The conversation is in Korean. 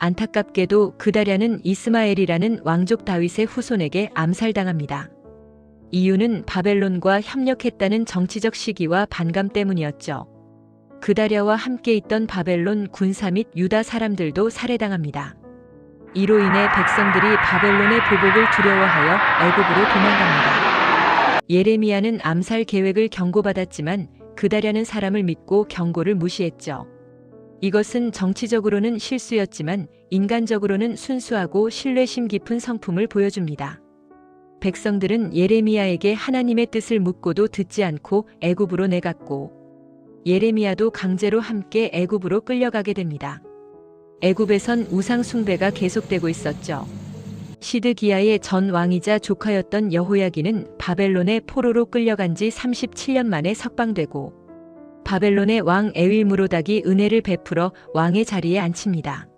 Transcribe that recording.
안타깝게도 그다랴는 이스마엘이라는 왕족 다윗의 후손에게 암살당합니다. 이유는 바벨론과 협력했다는 정치적 시기와 반감 때문이었죠. 그다랴와 함께 있던 바벨론 군사 및 유다 사람들도 살해당합니다. 이로 인해 백성들이 바벨론의 보복을 두려워하여 애굽으로 도망갑니다. 예레미야는 암살 계획을 경고받았지만 그다랴는 사람을 믿고 경고를 무시했죠. 이것은 정치적으로는 실수였지만 인간적으로는 순수하고 신뢰심 깊은 성품을 보여줍니다. 백성들은 예레미야에게 하나님의 뜻을 묻고도 듣지 않고 애굽으로 내갔고 예레미야도 강제로 함께 애굽으로 끌려가게 됩니다. 애굽에선 우상 숭배가 계속되고 있었죠. 시드기야의 전 왕이자 조카였던 여호야기는 바벨론의 포로로 끌려간 지 37년 만에 석방되고 바벨론의 왕 에윌무로닥이 은혜를 베풀어 왕의 자리에 앉힙니다.